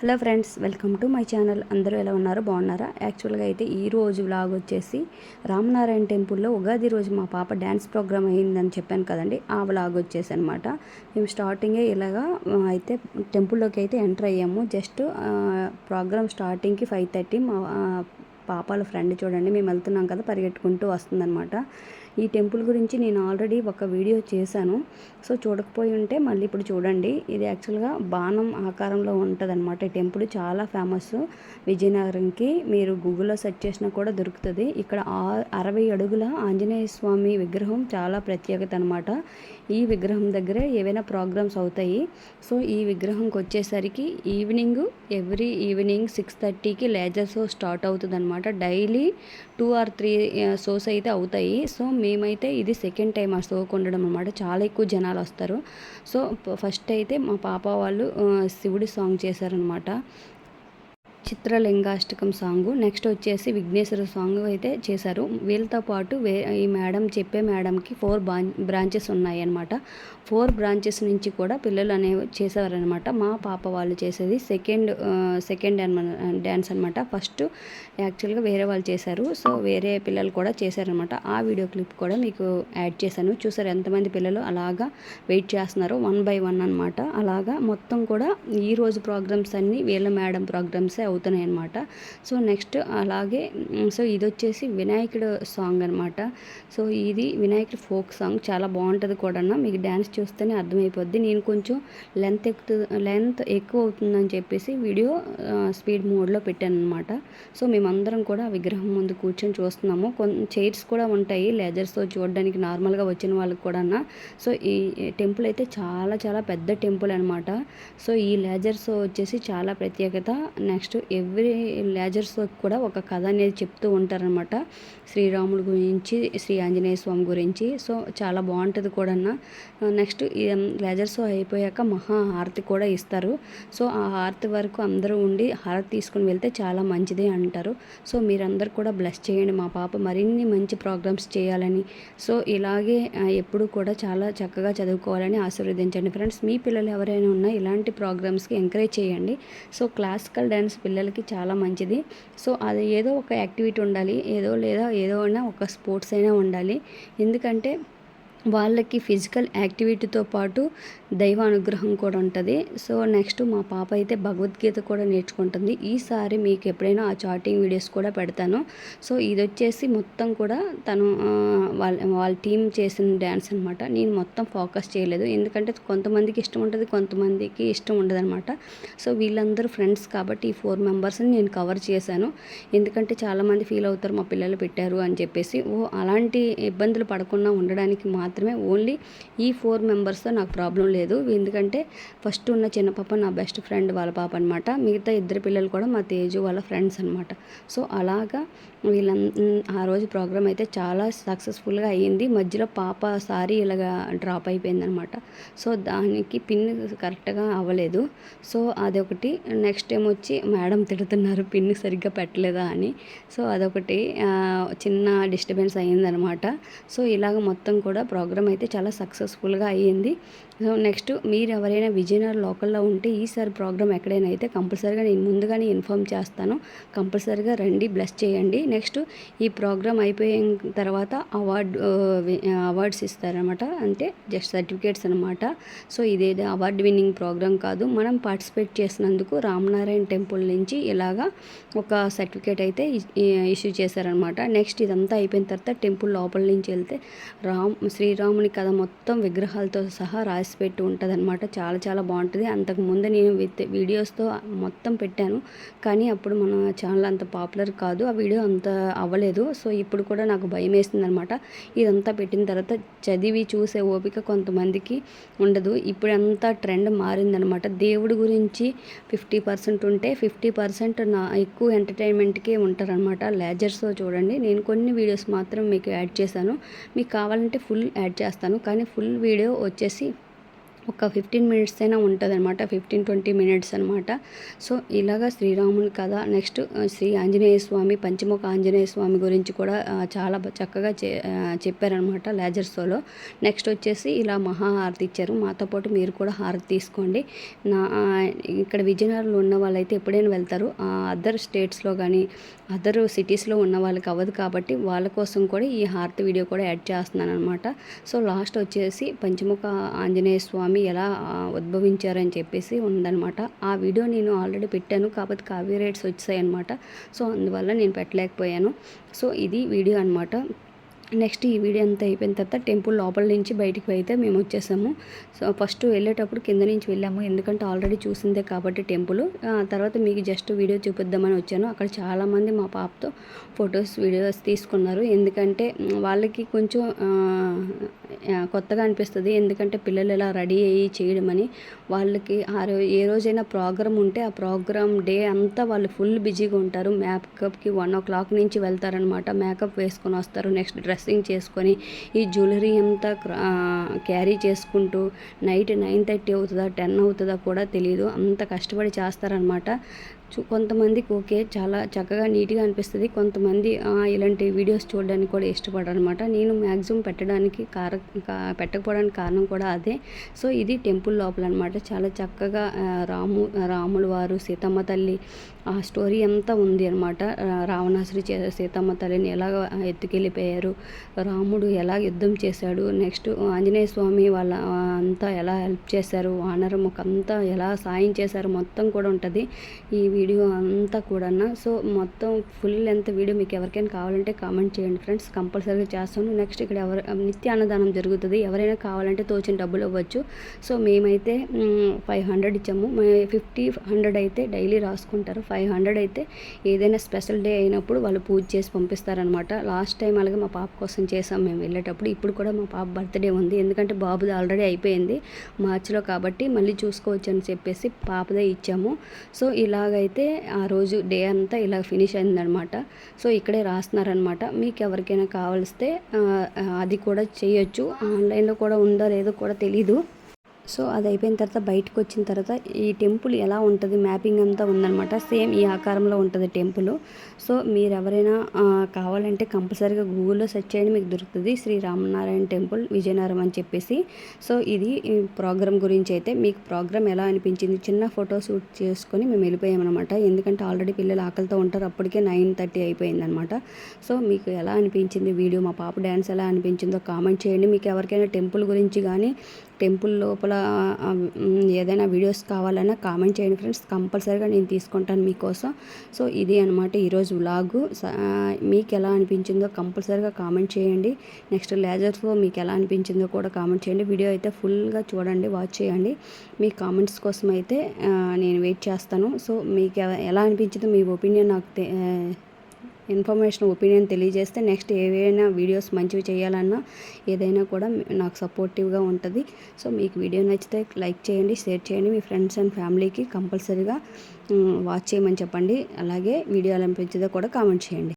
Hello friends welcome to my channel. అందరూ ఎలా ఉన్నారు? బాగున్నారా? యాక్చువల్గా అయితే ఈ రోజు వ్లాగ్ వచ్చేసి రామనారాయణ టెంపుల్లో ఉగాది రోజు మా పాప డ్యాన్స్ ప్రోగ్రామ్ అయిందని చెప్పాను కదండి. ఆ వ్లాగ్ వచ్చేసి అనమాట మేము స్టార్టింగే ఇలాగా అయితే టెంపుల్లోకి అయితే ఎంటర్ అయ్యాము. జస్ట్ ప్రోగ్రామ్ స్టార్టింగ్కి ఫైవ్ థర్టీ మా పాపాల ఫ్రెండ్ చూడండి మేము వెళ్తున్నాం కదా పరిగెట్టుకుంటూ వస్తుందన్నమాట. ఈ టెంపుల్ గురించి నేను ఆల్రెడీ ఒక వీడియో చేశాను. సో చూడకపోయి ఉంటే మళ్ళీ ఇప్పుడు చూడండి. ఇది యాక్చువల్గా బాణం ఆకారంలో ఉంటుంది అనమాట ఈ టెంపుల్ చాలా ఫేమస్ విజయనగరంకి. మీరు గూగుల్లో సెర్చ్ చేసినా కూడా దొరుకుతుంది. ఇక్కడ ఆ- అరవై అడుగుల ఆంజనేయ స్వామి విగ్రహం చాలా ప్రత్యేకత అనమాట ఈ విగ్రహం దగ్గరే ఏవైనా ప్రోగ్రామ్స్ అవుతాయి. సో ఈ విగ్రహంకి వచ్చేసరికి ఈవినింగ్ ఎవ్రీ ఈవినింగ్ సిక్స్ థర్టీకి లేజర్ షో స్టార్ట్ అవుతుంది అనమాట daily two or three shows అయితే అవుతాయి. సో మేమైతే ఇది సెకండ్ టైం ఆ షోకి ఉండడం అనమాట చాలా ఎక్కువ జనాలు వస్తారు. సో ఫస్ట్ అయితే మా పాప వాళ్ళు శివుడి సాంగ్ చేశారనమాట చిత్రలింగాష్టకం సాంగ్. నెక్స్ట్ వచ్చేసి విఘ్నేశ్వర సాంగ్ అయితే చేశారు. వీళ్ళతో పాటు వే ఈ మేడం చెప్పే మేడంకి ఫోర్ బ్రాంచెస్ ఉన్నాయన్నమాట. ఫోర్ బ్రాంచెస్ నుంచి కూడా పిల్లలు అనేవి చేసేవారనమాట మా పాప వాళ్ళు చేసేది సెకండ్ సెకండ్ డ్యాన్స్ అనమాట ఫస్ట్ యాక్చువల్గా వేరే వాళ్ళు చేశారు. సో వేరే పిల్లలు కూడా చేశారనమాట ఆ వీడియో క్లిప్ కూడా మీకు యాడ్ చేశాను. చూసారు ఎంతమంది పిల్లలు అలాగా వెయిట్ చేస్తున్నారు? వన్ బై వన్ అనమాట అలాగా మొత్తం కూడా ఈ రోజు ప్రోగ్రామ్స్ అన్నీ వీళ్ళ మేడం ప్రోగ్రామ్సే అవుతున్నాయి అనమాట సో నెక్స్ట్ అలాగే సో ఇది వచ్చేసి వినాయకుడు సాంగ్ అనమాట సో ఇది వినాయకుడు ఫోక్ సాంగ్. చాలా బాగుంటుంది కూడా మీకు డ్యాన్స్ చూస్తేనే అర్థమైపోద్ది. నేను కొంచెం లెంత్ ఎక్కుతుంది లెంత్ ఎక్కువ అవుతుందని చెప్పేసి వీడియో స్పీడ్ మోడ్లో పెట్టాను అనమాట సో మేమందరం కూడా విగ్రహం ముందు కూర్చొని చూస్తున్నాము. కొన్ని చైర్స్ కూడా ఉంటాయి. లెజర్స్తో చూడడానికి నార్మల్గా వచ్చిన వాళ్ళకి కూడా సో ఈ టెంపుల్ అయితే చాలా చాలా పెద్ద టెంపుల్ అనమాట సో ఈ లెజర్స్ వచ్చేసి చాలా ప్రత్యేకత. నెక్స్ట్ ఎవ్రీ లేజర్స్ కూడా ఒక కథ అనేది చెప్తూ ఉంటారనమాట శ్రీరాముడు గురించి శ్రీ ఆంజనేయ స్వామి గురించి. సో చాలా బాగుంటుంది కూడా నెక్స్ట్ లేజర్స్ అయిపోయాక మహా హారతి కూడా ఇస్తారు. సో ఆ హారతి వరకు అందరూ ఉండి హారతి తీసుకుని వెళ్తే చాలా మంచిది అంటారు. సో మీరందరూ కూడా బ్లెస్ చేయండి. మా పాప మరిన్ని మంచి ప్రోగ్రామ్స్ చేయాలని. సో ఇలాగే ఎప్పుడూ ఎప్పుడు కూడా చాలా చక్కగా చదువుకోవాలని ఆశీర్వదించండి. ఫ్రెండ్స్ మీ పిల్లలు ఎవరైనా ఉన్నా ఇలాంటి ప్రోగ్రామ్స్కి ఎంకరేజ్ చేయండి. సో క్లాసికల్ డ్యాన్స్ పిల్లలకి చాలా మంచిది. సో అది ఏదో ఒక యాక్టివిటీ ఉండాలి. ఏదో లేదా ఏదో అయినా ఒక స్పోర్ట్స్ అయినా ఉండాలి. ఎందుకంటే వాళ్ళకి ఫిజికల్ యాక్టివిటీతో పాటు దైవ అనుగ్రహం కూడా ఉంటుంది. సో నెక్స్ట్ మా పాప అయితే భగవద్గీత కూడా నేర్చుకుంటుంది. ఈసారి మీకు ఎప్పుడైనా ఆ చాటింగ్ వీడియోస్ కూడా పెడతాను. సో ఇది వచ్చేసి మొత్తం కూడా తను వాళ్ళ వాళ్ళ టీం చేసిన డ్యాన్స్ అనమాట నేను మొత్తం ఫోకస్ చేయలేదు. ఎందుకంటే కొంతమందికి ఇష్టం ఉంటుంది కొంతమందికి ఇష్టం ఉండదు అనమాట సో వీళ్ళందరూ ఫ్రెండ్స్ కాబట్టి ఈ ఫోర్ మెంబర్స్ని నేను కవర్ చేశాను. ఎందుకంటే చాలామంది ఫీల్ అవుతారు మా పిల్లలు పెట్టారు అని చెప్పేసి. ఓ అలాంటి ఇబ్బందులు పడకుండా ఉండడానికి మాత్రం మాత్రమే ఓన్లీ ఈ ఫోర్ మెంబర్స్తో నాకు ప్రాబ్లం లేదు. ఎందుకంటే ఫస్ట్ ఉన్న చిన్న పాప నా బెస్ట్ ఫ్రెండ్ వాళ్ళ పాప అనమాట మిగతా ఇద్దరు పిల్లలు కూడా మా తేజు వాళ్ళ ఫ్రెండ్స్ అనమాట సో అలాగా వీళ్ళ ఆ రోజు ప్రోగ్రామ్ అయితే చాలా సక్సెస్ఫుల్గా అయ్యింది. మధ్యలో పాప సారీ ఇలాగా డ్రాప్ అయిపోయిందనమాట సో దానికి పిన్ కరెక్ట్గా అవ్వలేదు. సో అదొకటి. నెక్స్ట్ టైం వచ్చి మేడం తిడుతున్నారు పిన్ సరిగ్గా పెట్టలేదా అని. సో అదొకటి చిన్న డిస్టర్బెన్స్ అయ్యిందనమాట సో ఇలాగ మొత్తం కూడా ప్రోగ్రామ్ అయితే చాలా సక్సెస్ఫుల్గా అయ్యింది. సో నెక్స్ట్ మీరు ఎవరైనా విజయనగరం లోకల్లో ఉంటే ఈసారి ప్రోగ్రామ్ ఎక్కడైనా అయితే కంపల్సరీగా నేను ముందుగానే ఇన్ఫామ్ చేస్తాను. కంపల్సరీగా రండి బ్లెస్ చేయండి. నెక్స్ట్ ఈ ప్రోగ్రామ్ అయిపోయిన తర్వాత అవార్డ్ అవార్డ్స్ ఇస్తారనమాట అంటే జస్ట్ సర్టిఫికేట్స్ అనమాట సో ఇదేదో అవార్డ్ విన్నింగ్ ప్రోగ్రామ్ కాదు. మనం పార్టిసిపేట్ చేసినందుకు రామనారాయణ టెంపుల్ నుంచి ఇలాగా ఒక సర్టిఫికేట్ అయితే ఇష్యూ చేశారనమాట నెక్స్ట్ ఇదంతా అయిపోయిన తర్వాత టెంపుల్ లోపల నుంచి వెళ్తే రామ్ శ్రీరాముని కథ మొత్తం విగ్రహాలతో సహా రాసిపెట్టి ఉంటుంది అనమాట చాలా చాలా బాగుంటుంది. అంతకు ముందు నేను విత్ వీడియోస్తో మొత్తం పెట్టాను. కానీ అప్పుడు మన ఛానల్ అంత పాపులర్ కాదు. ఆ వీడియో అంత అవ్వలేదు. సో ఇప్పుడు కూడా నాకు భయం వేస్తుంది అనమాట ఇదంతా పెట్టిన తర్వాత చదివి చూసే ఓపిక కొంతమందికి ఉండదు. ఇప్పుడంతా ట్రెండ్ మారిందనమాట దేవుడి గురించి ఫిఫ్టీ పర్సెంట్ ఉంటే ఫిఫ్టీ పర్సెంట్ నా ఎక్కువ ఎంటర్టైన్మెంట్కే ఉంటారనమాట లేజర్స్తో చూడండి. నేను కొన్ని వీడియోస్ మాత్రం మీకు యాడ్ చేశాను. మీకు కావాలంటే ఫుల్ యాడ్ చేస్తాను. కానీ ఫుల్ వీడియో వచ్చేసి ఒక ఫిఫ్టీన్ మినిట్స్ అయినా ఉంటుంది అనమాట ఫిఫ్టీన్ ట్వంటీ మినిట్స్ అనమాట సో ఇలాగా శ్రీరాముని కథ నెక్స్ట్ శ్రీ ఆంజనేయ స్వామి పంచముఖ ఆంజనేయ స్వామి గురించి కూడా చాలా చక్కగా చెప్పారనమాట లేజర్ షోలో నెక్స్ట్ వచ్చేసి ఇలా మహా హారతి ఇచ్చారు. మాతో పాటు మీరు కూడా హారతి తీసుకోండి. నా ఇక్కడ విజయనగరంలో ఉన్న వాళ్ళైతే ఎప్పుడైనా వెళ్తారు. అదర్ స్టేట్స్లో కానీ అదర్ సిటీస్లో ఉన్న వాళ్ళకి అవ్వదు కాబట్టి వాళ్ళ కోసం కూడా ఈ హారతి వీడియో కూడా యాడ్ చేస్తున్నాను అనమాట సో లాస్ట్ వచ్చేసి పంచముఖ ఆంజనేయ స్వామి ఎలా ఉద్భవించారని చెప్పేసి ఉందన్నమాట. ఆ వీడియో నేను ఆల్రెడీ పెట్టాను కాకపోతే కాపీ రేట్స్ వచ్చాయి అనమాట సో అందువల్ల నేను పెట్టలేకపోయాను. సో ఇది వీడియో అనమాట నెక్స్ట్ ఈ వీడియో అంతా అయిపోయిన తర్వాత టెంపుల్ లోపల నుంచి బయటికి అయితే మేము వచ్చేసాము. సో ఫస్ట్ వెళ్ళేటప్పుడు కింద నుంచి వెళ్ళాము. ఎందుకంటే ఆల్రెడీ చూసిందే కాబట్టి టెంపుల్. తర్వాత మీకు జస్ట్ వీడియో చూపిద్దామని వచ్చాను. అక్కడ చాలామంది మా పాపతో ఫొటోస్ వీడియోస్ తీసుకున్నారు. ఎందుకంటే వాళ్ళకి కొంచెం కొత్తగా అనిపిస్తుంది. ఎందుకంటే పిల్లలు ఇలా రెడీ అయ్యి చేయడం అని వాళ్ళకి ఆ రోజు ఏ రోజైనా ప్రోగ్రామ్ ఉంటే ఆ ప్రోగ్రామ్ డే అంతా వాళ్ళు ఫుల్ బిజీగా ఉంటారు. మేకప్కి వన్ ఓ క్లాక్ నుంచి వెళ్తారనమాట మేకప్ వేసుకొని వస్తారు నెక్స్ట్ డ్రెస్సింగ్ చేసుకొని ఈ జ్యువెలరీ అంతా క్యారీ చేసుకుంటూ నైట్ నైన్ థర్టీ అవుతుందా టెన్ అవుతుందా కూడా తెలియదు అంత కష్టపడి చేస్తారనమాట కొంతమందికి ఓకే చాలా చక్కగా నీట్గా అనిపిస్తుంది. కొంతమంది ఇలాంటి వీడియోస్ చూడడానికి కూడా ఇష్టపడరు అనమాట నేను మ్యాక్సిమం పెట్టడానికి కార పెట్టకపోవడానికి కారణం కూడా అదే. సో ఇది టెంపుల్ లోపల అనమాట చాలా చక్కగా రాము రాముల వారు సీతమ్మ తల్లి ఆ స్టోరీ అంతా ఉంది అనమాట రావణాసురి చే సీతమ్మ తల్లిని ఎలాగ ఎత్తుకెళ్ళిపోయారు రాముడు ఎలా యుద్ధం చేశాడు నెక్స్ట్ ఆంజనేయ స్వామి వాళ్ళ అంతా ఎలా హెల్ప్ చేశారు వానరముఖ అంతా ఎలా సాయం చేశారు మొత్తం కూడా ఉంటుంది. ఈ వీడియో అంతా కూడా సో మొత్తం ఫుల్ లెంత్ వీడియో మీకు ఎవరికైనా కావాలంటే కామెంట్ చేయండి ఫ్రెండ్స్. కంపల్సరీగా చేస్తాను. నెక్స్ట్ ఇక్కడ ఎవరు నిత్య అన్నదానం జరుగుతుంది. ఎవరైనా కావాలంటే తోచిన డబ్బులు ఇవ్వచ్చు. సో మేమైతే ఫైవ్ హండ్రెడ్ ఇచ్చాము. ఫిఫ్టీ హండ్రెడ్ అయితే డైలీ రాసుకుంటారు. ఫైవ్ హండ్రెడ్ అయితే ఏదైనా స్పెషల్ డే అయినప్పుడు వాళ్ళు పూజ చేసి పంపిస్తారనమాట లాస్ట్ టైం అలాగే మా పాప కోసం చేసాం మేము వెళ్ళేటప్పుడు. ఇప్పుడు కూడా మా పాప బర్త్డే ఉంది. ఎందుకంటే బాబుది ఆల్రెడీ అయిపోయింది మార్చిలో కాబట్టి మళ్ళీ చూసుకోవచ్చు అని చెప్పేసి పాపదే ఇచ్చాము. సో ఇలాగైతే అయితే ఆ రోజు డే అంతా ఇలా ఫినిష్ అయిందనమాట సో ఇక్కడే రాస్తున్నారనమాట మీకు ఎవరికైనా కావలిస్తే అది కూడా చేయొచ్చు. ఆన్లైన్లో కూడా ఉందో లేదో కూడా తెలీదు. సో అది అయిపోయిన తర్వాత బయటకు వచ్చిన తర్వాత ఈ టెంపుల్ ఎలా ఉంటుంది? మ్యాపింగ్ అంతా ఉందన్నమాట. సేమ్ ఈ ఆకారంలో ఉంటుంది టెంపుల్. సో మీరు ఎవరైనా కావాలంటే కంపల్సరీగా గూగుల్లో సెర్చ్ చేయండి మీకు దొరుకుతుంది. శ్రీ రామనారాయణ టెంపుల్ విజయనగరం అని చెప్పేసి. సో ఇది ఈ ప్రోగ్రామ్ గురించి అయితే మీకు ప్రోగ్రామ్ ఎలా అనిపించింది? చిన్న ఫోటో షూట్ చేసుకొని మేము వెళ్ళిపోయామన్నమాట. ఎందుకంటే ఆల్రెడీ పిల్లలు ఆకలితో ఉంటారు. అప్పటికే నైన్ థర్టీ అయిపోయిందనమాట సో మీకు ఎలా అనిపించింది? వీడియో మా పాప డ్యాన్స్ ఎలా అనిపించిందో కామెంట్ చేయండి. మీకు ఎవరికైనా టెంపుల్ గురించి కానీ టెంపుల్ లోపల ఏదైనా వీడియోస్ కావాలన్నా కామెంట్ చేయండి ఫ్రెండ్స్. కంపల్సరీగా నేను తీసుకుంటాను మీకోసం. సో ఇది అనమాట ఈరోజు వ్లాగు. స- మీకు ఎలా అనిపించిందో కంపల్సరీగా కామెంట్ చేయండి. నెక్స్ట్ లేజర్స్ మీకు ఎలా అనిపించిందో కూడా కామెంట్ చేయండి. వీడియో అయితే ఫుల్గా చూడండి వాచ్ చేయండి. మీ కామెంట్స్ కోసం అయితే నేను వెయిట్ చేస్తాను. సో మీకు ఎలా అనిపించిందో మీ ఒపీనియన్ నాకు ఇన్ఫర్మేషన్ ఒపీనియన్ తెలియజేస్తే నెక్స్ట్ ఏవైనా వీడియోస్ మంచివి చేయాలన్నా ఏదైనా కూడా నాకు సపోర్టివ్గా ఉంటుంది. సో మీకు వీడియో నచ్చితే లైక్ చేయండి షేర్ చేయండి. మీ ఫ్రెండ్స్ అండ్ ఫ్యామిలీకి కంపల్సరీగా వాచ్ చేయమని చెప్పండి. అలాగే వీడియో ఎలా కూడా కామెంట్ చేయండి.